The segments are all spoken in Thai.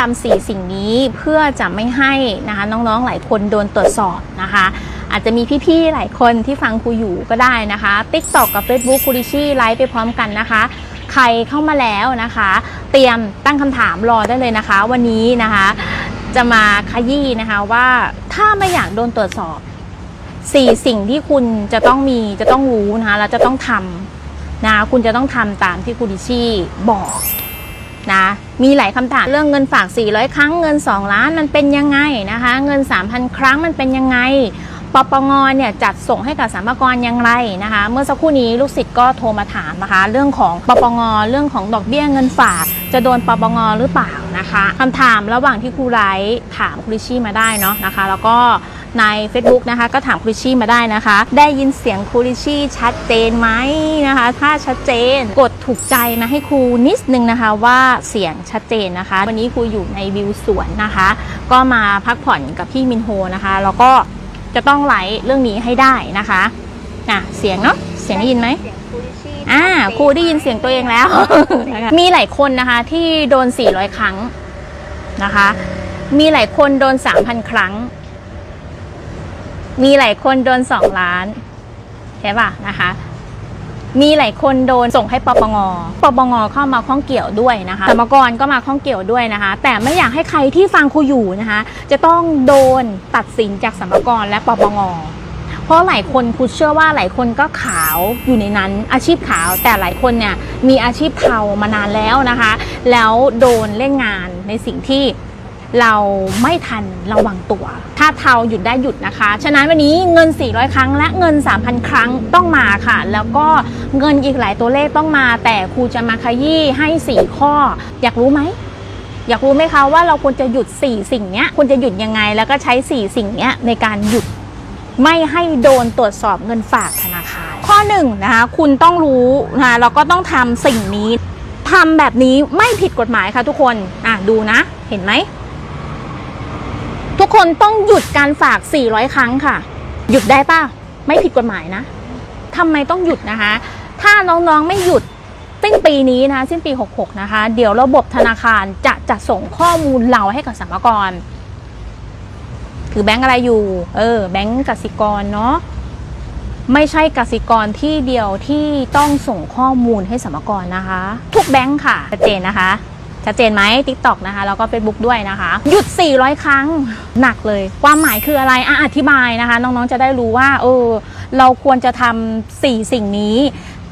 ทำสี่สิ่งนี้เพื่อจะไม่ให้นะคะน้องๆหลายคนโดนตรวจสอบนะคะ อาจจะมีพี่ๆหลายคนที่ฟังครูอยู่ก็ได้นะคะ TikTok กับ Facebook ครูดิชี่ไลฟ์ไปพร้อมกันนะคะ ใครเข้ามาแล้วนะคะ เตรียมตั้งคำถามรอได้เลยนะคะ วันนี้นะคะ จะมาขยี้นะคะว่าถ้าไม่อยากโดนตรวจสอบสี่สิ่งที่คุณจะต้องมีจะต้องรู้นะคะแล้วจะต้องทำนะคุณจะต้องทำตามที่ครูดิชี่บอก นะมีหลายคำถามเรื่องเงินฝาก 400 ครั้งเงิน 2 ล้านมันเป็นยังไงนะคะ เงิน 3,000 ครั้งมันเป็นยังไงปปงเนี่ยจัดส่งให้กับสรรพากรอย่างไรนะคะ เมื่อสักครู่นี้ลูกศิษย์ก็โทรมาถามนะคะ เรื่องของปปงเรื่องของดอกเบี้ยเงินฝาก จะโดนปปงหรือเปล่านะคะคำถามระหว่างที่ครูไลฟ์ถามครูริชี่มาได้เนาะนะคะ แล้วก็ ใน Facebook นะคะ ก็ถามครูริชี่มาได้นะคะ ได้ยินเสียงครูริชี่ชัดเจนไหมนะคะ ถ้าชัดเจนกดถูกใจมาให้ครูนิดนึงนะคะว่าเสียงชัดเจนนะคะ วันนี้ครูอยู่ในวิวสวนนะคะ ก็มาพักผ่อนกับพี่มินโฮนะคะแล้วก็จะต้องไลฟ์เรื่องนี้ให้ได้นะคะอะเสียงเนาะเสียงได้ยินไหมอ่าครูได้ยินเสียงตัวเองแล้วนะคะมีหลายคนนะคะที่โดน 400 ครั้งนะคะ มีหลายคนโดน 3,000 ครั้ง มีหลายคนโดน 2 ล้าน ใช่ป่ะนะคะ มีหลายคนโดนส่งให้ปปงปปงเข้ามาข้องเกี่ยวด้วยนะคะสรรพากรก็มาข้องเกี่ยวด้วยนะคะ แต่ไม่อยากให้ใครที่ฟังครูอยู่นะคะ จะต้องโดนตัดสินจากสรรพากรและปปงเพราะหลายคนครูเชื่อว่าหลายคนก็ขาวอยู่ในนั้น อาชีพขาวแต่หลายคนเนี่ยมีอาชีพเทามานานแล้วนะคะ แล้วโดนเล่นงานในสิ่งที่ เราไม่ทันระวังตัว ถ้าเทาหยุดได้หยุดนะคะ ฉะนั้นวันนี้เงิน 400 ครั้งและเงิน 3,000 ครั้งต้องมาค่ะ แล้วก็เงินอีกหลายตัวเลขต้องมา แต่ครูจะมาขยี้ให้ 4 ข้อ อยากรู้ไหมอยากรู้ไหมคะว่าเราควรจะหยุด 4 สิ่งนี้ควรจะหยุดยังไง แล้วก็ใช้ 4 สิ่งนี้ในการหยุดไม่ให้โดนตรวจสอบเงินฝากธนาคาร ข้อหนึ่งนะคะคุณต้องรู้นะคะแล้วก็ต้องทำสิ่งนี้ทำแบบนี้ไม่ผิดกฎหมายค่ะทุกคนอะดูนะ เห็นไหม ทุกคนต้องหยุดการฝาก 400 ครั้งค่ะ หยุดได้ป่ะ ไม่ผิดกฎหมายนะทำไมต้องหยุดนะคะ ถ้าน้องๆไม่หยุดสิ้นปีนี้นะคะสิ้นปี 66 นะคะ เดี๋ยวระบบธนาคารจะจัดส่งข้อมูลเราให้กับสรรกรคือแบงก์อะไรอยู่ เออ แบงก์กสิกรเนาะ ไม่ใช่กสิกรที่เดียวที่ต้องส่งข้อมูลให้สมกรนะคะ ทุกแบงก์ค่ะชัดเจนนะคะ ชัดเจนไหม TikTok นะคะ แล้วก็ Facebook ด้วยนะคะ หยุด 400 ครั้งหนักเลย ความหมายคืออะไรอะอธิบายนะคะ น้องๆ จะได้รู้ว่าเออเราควรจะทำสี่สิ่งนี้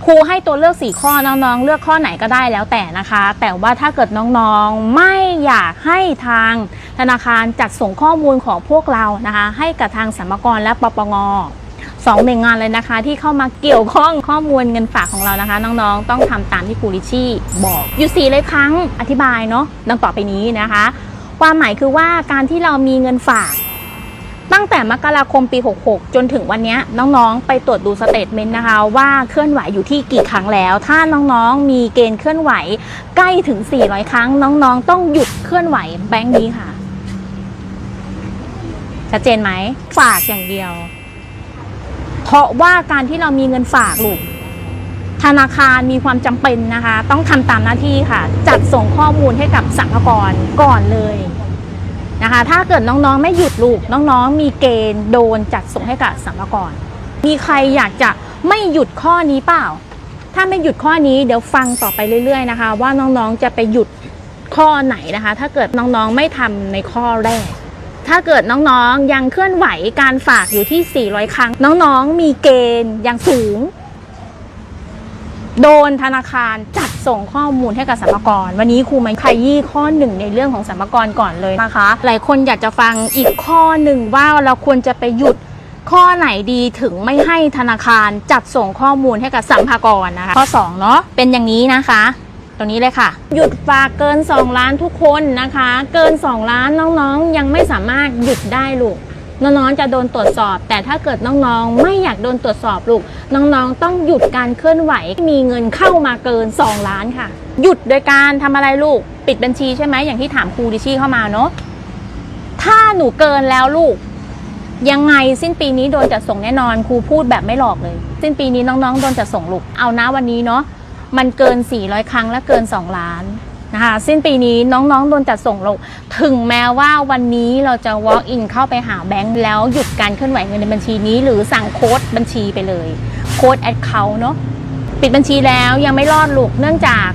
ครูให้ตัวเลือก 4 ข้อน้องๆ เลือกข้อไหนก็ได้แล้วแต่นะคะ แต่ว่าถ้าเกิดน้องๆ ไม่อยากให้ทางธนาคารจัดส่งข้อมูลของพวกเรานะคะ ให้กับทางสรรกรและปปง สองหน่วยงานเลยนะคะ ที่เข้ามาเกี่ยวข้องข้อมูลเงินฝากของเรานะคะ น้องๆ ต้องทำตามที่ครูริชี่บอกอยู่สี่เลยครั้งอธิบายเนาะดังต่อไปนี้นะคะ ความหมายคือว่าการที่เรามีเงินฝากตั้งแต่มกราคมปี 66 จนถึงวันนี้น้องๆ ไปตรวจดูสเตทเมนต์นะคะ ว่าเคลื่อนไหวอยู่ที่กี่ครั้งแล้ว ถ้าน้องๆ มีเกณฑ์เคลื่อนไหวใกล้ถึง 400 ครั้ง น้องๆ ต้องหยุดเคลื่อนไหวแบงค์นี้ค่ะชัดเจนไหมฝากอย่างเดียว เพราะว่าการที่เรามีเงินฝากลูกธนาคารมีความจำเป็นนะคะ ต้องทำตามหน้าที่ค่ะ จัดส่งข้อมูลให้กับสรรพากรก่อนเลยนะคะ ถ้าเกิดน้องๆไม่หยุดลูกน้องๆ มีเกณฑ์โดนจัดส่งให้กับสัมภากร มีใครอยากจะไม่หยุดข้อนี้เปล่า ถ้าไม่หยุดข้อนี้เดี๋ยวฟังต่อไปเรื่อย ๆ นะคะ ว่าน้องๆจะไปหยุดข้อไหนนะคะ ถ้าเกิดน้องๆไม่ทำในข้อแรก ถ้าเกิดน้องๆยังเคลื่อนไหวการฝากอยู่ที่ 400 ครั้ง น้องๆมีเกณฑ์อย่างสูง โดนธนาคารจัดส่งข้อมูลให้กับสรรพากร วันนี้ครูมาขยี้ข้อหนึ่งในเรื่องของสรรพากรก่อนเลยนะคะ หลายคนอยากจะฟังอีกข้อหนึ่งว่าเราควรจะไปหยุดข้อไหนดีถึงไม่ให้ธนาคารจัดส่งข้อมูลให้กับสัมภากรนะคะ ข้อ2เนาะเป็นอย่างนี้นะคะ ตรงนี้เลยค่ะ หยุดฝากเกิน 2 ล้านทุกคนนะคะ เกิน 2 ล้านน้องๆ ยังไม่สามารถหยุดได้ลูกน้องๆ จะโดนตรวจสอบ แต่ถ้าเกิดน้องๆ ไม่อยากโดนตรวจสอบลูก น้องๆ ต้องหยุดการเคลื่อนไหว มีเงินเข้ามาเกิน 2 ล้านค่ะ หยุดโดยการทำอะไรลูก ปิดบัญชีใช่ไหมอย่างที่ถามครูดิชี่เข้ามาเนาะ ถ้าหนูเกินแล้วลูก ยังไงสิ้นปีนี้โดนจัดส่งแน่นอนครูพูดแบบไม่หลอกเลย สิ้นปีนี้น้องๆ โดนจัดส่งลูก เอานะวันนี้เนาะ มันเกิน 400 ครั้งและเกิน 2 ล้านนะคะสิ้นปีนี้น้องๆโดนจัดส่งลงถึงแม้ว่าวันนี้เราจะ walk in เข้าไปหาแบงค์แล้วหยุดการเคลื่อนไหวเงินในบัญชีนี้ หรือสั่งโค้ดบัญชีไปเลยโค้ด account เนาะปิดบัญชีแล้วยังไม่รอดลูกเนื่องจาก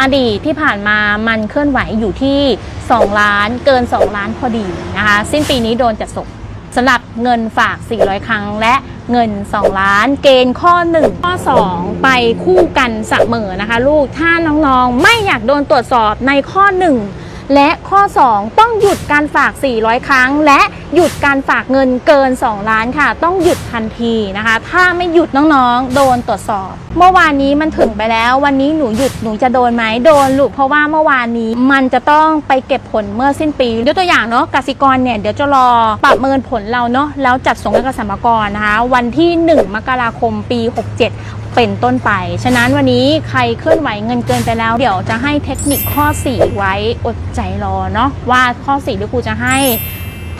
อดีตที่ผ่านมามันเคลื่อนไหวอยู่ที่ 2 ล้านเกิน 2 ล้านพอดีนะคะสิ้นปีนี้โดนจัดส่งสำหรับเงินฝาก 400 ครั้งและ เงิน 2 ล้าน เกณฑ์ข้อ 1 ข้อ 2 ไปคู่กันเสมอนะคะ ลูกถ้าน้องๆไม่อยากโดนตรวจสอบในข้อ 1 และข้อ 2 ต้องหยุดการฝาก 400 ครั้ง และหยุดการฝากเงินเกิน 2 ล้านค่ะ ต้องหยุดทันทีนะคะ ถ้าไม่หยุดน้องๆ โดนตรวจสอบ เมื่อวานนี้มันถึงไปแล้ว วันนี้หนูหยุดหนูจะโดนไหมโดนลูกเพราะว่าเมื่อวานนี้มันจะต้องไปเก็บผลเมื่อสิ้นปียกตัวอย่างเนาะกสิกรเนี่ยเดี๋ยวจะรอปรับเมินผลเราเนาะแล้วจัดส่งให้กสรรพากรนะคะ วันที่ 1 มกราคมปี 67 เป็นต้นไป ฉะนั้นวันนี้ใครเคลื่อนไหวเงินเกินไปแล้ว เดี๋ยวจะให้เทคนิคข้อ 4 ไว้อดใจรอเนาะว่าข้อ4ที่ครูจะให้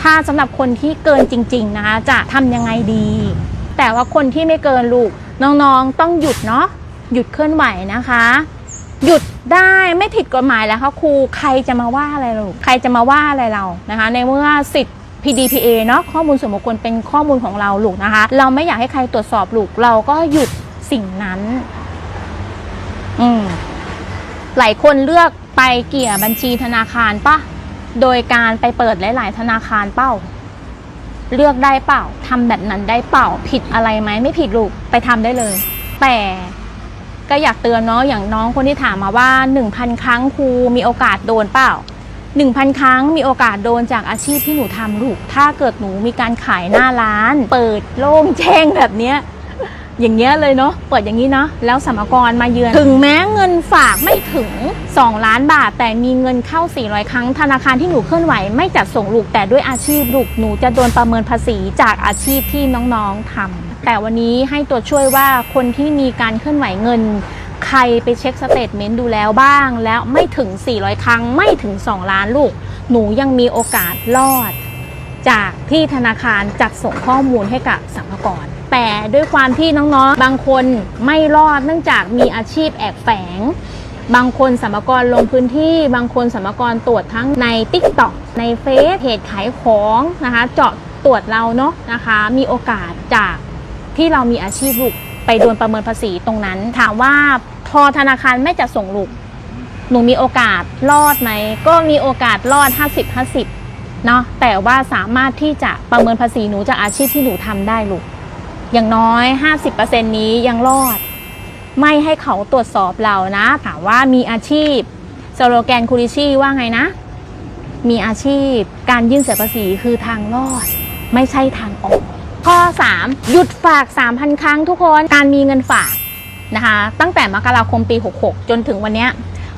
ถ้าสำหรับคนที่เกินจริง ๆ นะคะ จะทำยังไงดี แต่ว่าคนที่ไม่เกินลูกน้องๆต้องหยุดเนาะหยุดเคลื่อนไหวนะคะ หยุดได้ไม่ผิดกฎหมายแล้วค่ะครูใครจะมาว่าอะไรเราใครจะมาว่าอะไรเรานะคะ ในเมื่อสิทธิ์ PDPA เนาะข้อมูลส่วนบุคคลเป็นข้อมูลของเราลูกนะคะ เราไม่อยากให้ใครตรวจสอบลูกเราก็หยุด สิ่งนั้น อืมหลายคนเลือกไปเกี่ยบัญชีธนาคารปะโดยการไปเปิดหลาย ๆ ธนาคารเป้า เลือกได้เปล่าทำแบบนั้นได้เปล่า ผิดอะไรไหมไม่ผิดลูกไปทำได้เลย แต่ก็อยากเตือนเนาะอย่างน้องคนที่ถามมาว่า 1,000 ครั้งครูมีโอกาสโดนเปล่า 1,000 ครั้งมีโอกาสโดนจากอาชีพที่หนูทำลูก ถ้าเกิดหนูมีการขายหน้าร้าน เปิดโล่งแจ้งแบบเนี้ย อย่างเงี้ยเลยเนาะเปิดอย่างนี้เนาะแล้วสมรกรมาเยือน ถึงแม้เงินฝากไม่ถึง 2 ล้านบาท แต่มีเงินเข้า 400 ครั้งธนาคารที่หนูเคลื่อนไหวไม่จัดส่งลูกแต่ด้วยอาชีพลูกหนูจะโดนประเมินภาษีจากอาชีพที่น้องๆทำแต่วันนี้ให้ตัวช่วยว่าคนที่มีการเคลื่อนไหวเงินใครไปเช็คสเตทเมนต์ดูแล้วบ้าง แล้วไม่ถึง 400 ครั้งไม่ถึง 2 ล้านลูก หนูยังมีโอกาสรอด จากที่ธนาคารจัดส่งข้อมูลให้กับสัมภาระ แต่ด้วยความที่น้องๆ บางคนไม่รอดเนื่องจากมีอาชีพแอบแฝง บางคนสัมภารลงพื้นที่ บางคนสัมภารตรวจทั้งใน t ิ k t o k ในเฟซเพจขายของนะคะ เจาะตรวจเราเนาะนะคะ มีโอกาสจากที่เรามีอาชีพลูกไปโดนประเมินภาษีตรงนั้น ถามว่าพอธนาคารไม่จัดส่งลูกหนูมีโอกาสรอดไหมก็มีโอกาสรอด 50 50เนาะแต่ว่าสามารถที่จะประเมินภาษีหนูจากอาชีพที่หนูทำได้ลูก อย่างน้อย 50%นี้ยังรอด ไม่ให้เขาตรวจสอบเรานะถามว่ามีอาชีพสโลแกนคูริชี่ว่าไงนะ มีอาชีพการยื่นเสียภาษีคือทางรอด ไม่ใช่ทางออก ข้อ 3 หยุดฝาก 3,000 ครั้งทุกคนการมีเงินฝากนะคะ ตั้งแต่มกราคมปี 66 จนถึงวันนี้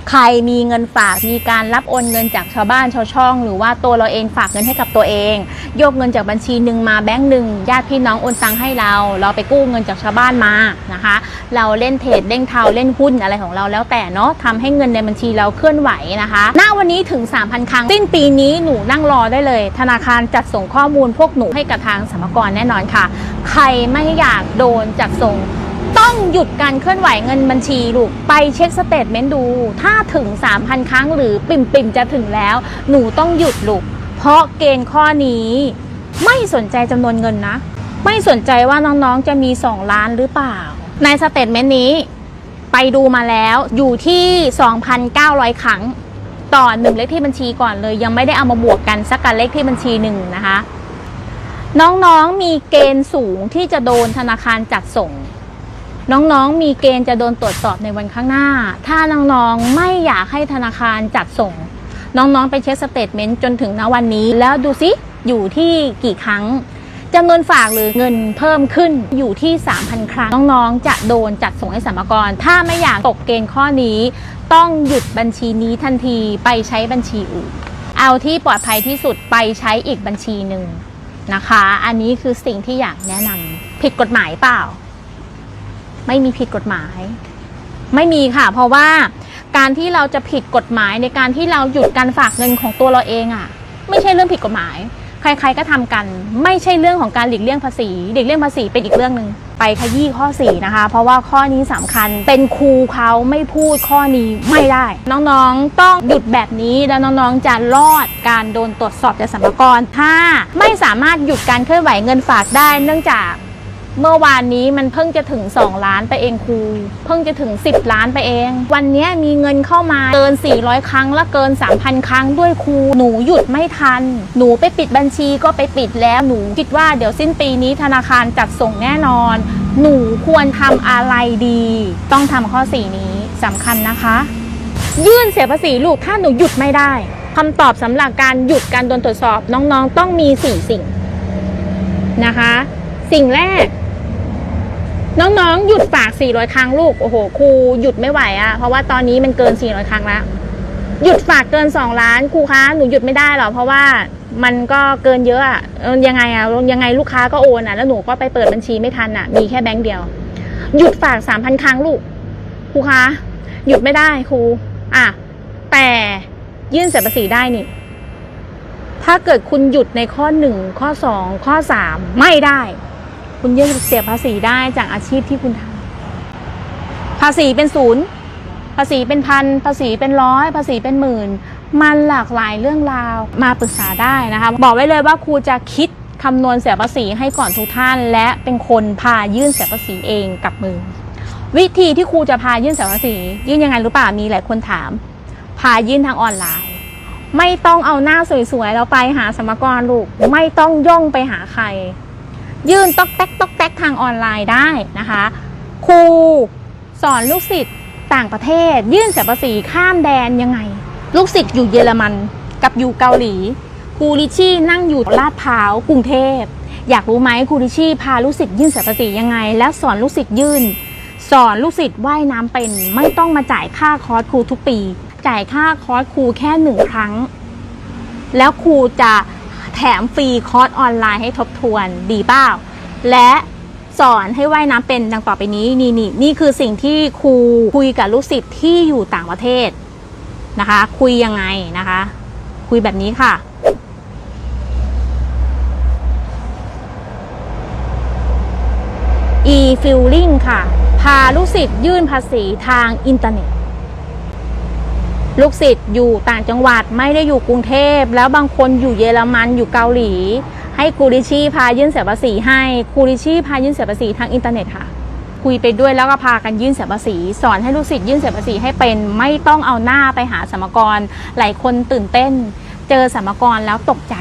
ใครมีเงินฝากมีการรับโอนเงินจากชาวบ้านชาวช่อง หรือว่าตัวเราเองฝากเงินให้กับตัวเอง โยกเงินจากบัญชีหนึ่งมาแบงค์หนึ่งญาติพี่น้องโอนตังให้เรา เราไปกู้เงินจากชาวบ้านมานะคะ เราเล่นเทรดเล่นเทาเล่นหุ้นอะไรของเราแล้วแต่เนาะทำให้เงินในบัญชีเราเคลื่อนไหวนะคะณวันนี้ถึง 3,000 ครั้งสิ้นปีนี้หนูนั่งรอได้เลย ธนาคารจัดส่งข้อมูลพวกหนูให้กับทางสมกรแน่นอนค่ะ ใครไม่อยากโดนจัดส่ง ต้องหยุดการเคลื่อนไหวเงินบัญชีลูกไปเช็คสเตทเมนต์ดู ถ้าถึง 3,000 ครั้งหรือปิ่มปิ่มๆจะถึงแล้ว หนูต้องหยุดลูกเพราะเกณฑ์ข้อนี้ ไม่สนใจจำนวนเงินนะ ไม่สนใจว่าน้องๆจะมี 2 ล้านหรือเปล่า ในสเตทเมนต์นี้ ไปดูมาแล้วอยู่ที่ 2,900 ครั้ง ต่อหนึ่งเลขที่บัญชีก่อนเลย ยังไม่ได้เอามาบวกกันสักการเลขที่บัญชีหนึ่งนะคะน้องๆ มีเกณฑ์สูงที่จะโดนธนาคารจัดส่ง น้องๆ มีเกณฑ์จะโดนตรวจสอบในวันข้างหน้า ถ้าน้องๆ ไม่อยากให้ธนาคารจัดส่ง น้องๆ ไปเช็คสเตทเมนต์จนถึงณวันนี้ แล้วดูซิอยู่ที่กี่ครั้งจำนวนฝากหรือเงินเพิ่มขึ้นอยู่ที่ 3,000 ครั้ง น้องๆ จะโดนจัดส่งให้สรรพากร ถ้าไม่อยากตกเกณฑ์ข้อนี้ ต้องหยุดบัญชีนี้ทันทีไปใช้บัญชีอื่น เอาที่ปลอดภัยที่สุดไปใช้อีกบัญชีหนึ่งนะคะ อันนี้คือสิ่งที่อยากแนะนำผิดกฎหมายเปล่า ไม่มีผิดกฎหมาย ไม่มีค่ะ เพราะว่าการที่เราจะผิดกฎหมายในการที่เราหยุดการฝากเงินของตัวเราเองอะ่ะ ไม่ใช่เรื่องผิดกฎหมาย ใครๆก็ทำกัน ไม่ใช่เรื่องของการหลีกเลี่ยงภาษีหลีกเลี่ยงภาษีเป็นอีกเรื่องหนึ่งไปขยี้ข้อ 4 นะคะ เพราะว่าข้อนี้สำคัญเป็นครูเขาไม่พูดข้อนี้ไม่ได้ น้องๆต้องหยุดแบบนี้แล้วน้องๆจะรอดการโดนตรวจสอบจากสรรกรถ้าไม่สามารถหยุดการเคลื่อนไหวเงินฝากได้ เนื่องจาก เมื่อวานนี้มันเพิ่งจะถึง 2 ล้านไปเองครู เพิ่งจะถึง 10 ล้านไปเอง วันนี้มีเงินเข้ามาเกิน 400 ครั้งและเกิน 3,000 ครั้งด้วยครู หนูหยุดไม่ทัน หนูไปปิดบัญชีก็ไปปิดแล้ว หนูคิดว่าเดี๋ยวสิ้นปีนี้ธนาคารจัดส่งแน่นอน หนูควรทำอะไรดี ต้องทำข้อ 4 นี้สำคัญนะคะ ยื่นเสียภาษีลูกถ้าหนูหยุดไม่ได้คำตอบสำหรับการหยุดการโดนตรวจสอบน้องๆ ต้องมี 4 สิ่งนะคะ สิ่งแรก น้องๆ หยุดฝาก 400 ครั้งลูก โอ้โห ครูหยุดไม่ไหวอะเพราะว่าตอนนี้มันเกิน 400 ครั้งแล้ว หยุดฝากเกิน 2 ล้าน ครูคะ หนูหยุดไม่ได้หรอ เพราะว่ามันก็เกินเยอะอะยังไงอะยังไงลูกค้าก็โอนอะแล้วหนูก็ไปเปิดบัญชีไม่ทันอะมีแค่แบงค์เดียว หยุดฝาก 3,000 ครั้งลูก ครูคะ หยุดไม่ได้ครู อะ แต่ยื่นเสียภาษีได้นี่ ถ้าเกิดคุณหยุดในข้อ 1 ข้อ 2 ข้อ 3 ไม่ได้ คุณยื่นเสียภาษีได้จากอาชีพที่คุณทำภาษีเป็นศูนย์ภาษีเป็นพัน ภาษีเป็นร้อย ภาษีเป็นหมื่น มันหลากหลายเรื่องราวมาปรึกษาได้นะคะ บอกไว้เลยว่าครูจะคิดคำนวณเสียภาษีให้ก่อนทุกท่าน และเป็นคนพายื่นเสียภาษีเองกับมือ วิธีที่ครูจะพายื่นเสียภาษี ยื่นยังไงรู้ป่ะมีหลายคนถาม พายื่นทางออนไลน์ ไม่ต้องเอาหน้าสวยๆแล้วไปหาสมกรลูก ไม่ต้องย่องไปหาใคร ยื่นต๊อกแต๊กต๊อกแต๊กทางออนไลน์ได้นะคะครูสอนลูกศิษย์ต่างประเทศ ยื่นเสียภาษีข้ามแดนยังไง ลูกศิษย์อยู่เยอรมันกับอยู่เกาหลีครูลิชี่นั่งอยู่ลาดพร้าวกรุงเทพ อยากรู้ไหมครูลิชี่พาลูกศิษย์ยื่นเสียภาษียังไง และสอนลูกศิษย์ยื่น สอนลูกศิษย์ว่ายน้ำเป็น ไม่ต้องมาจ่ายค่าคอร์สครูทุกปี จ่ายค่าคอร์สครูแค่หนึ่งครั้ง แล้วครูจะ แถมฟรีคอร์สออนไลน์ให้ทบทวนดีเปล่าและสอนให้ว่ายน้ำเป็นดังต่อไปนี้นี่นี่นี่คือสิ่งที่ครูคุยกับลูกศิษย์ที่อยู่ต่างประเทศนะคะ คุยยังไงนะคะ คุยแบบนี้ค่ะ e-filing ค่ะ พาลูกศิษย์ยื่นภาษีทางอินเทอร์เน็ต ลูกศิษย์อยู่ต่างจังหวัดไม่ได้อยู่กรุงเทพ แล้วบางคนอยู่เยอรมันอยู่เกาหลี ให้ครูดิชี่พายื่นเสียภาษีให้ครูดิชี่พายื่นเสียภาษีทางอินเทอร์เน็ตค่ะ คุยไปด้วยแล้วก็พากันยื่นเสียภาษี สอนให้ลูกศิษย์ยื่นเสียภาษีให้เป็นไม่ต้องเอาหน้าไปหาสมกรหลายคนตื่นเต้น เจอสมกรแล้วตกใจ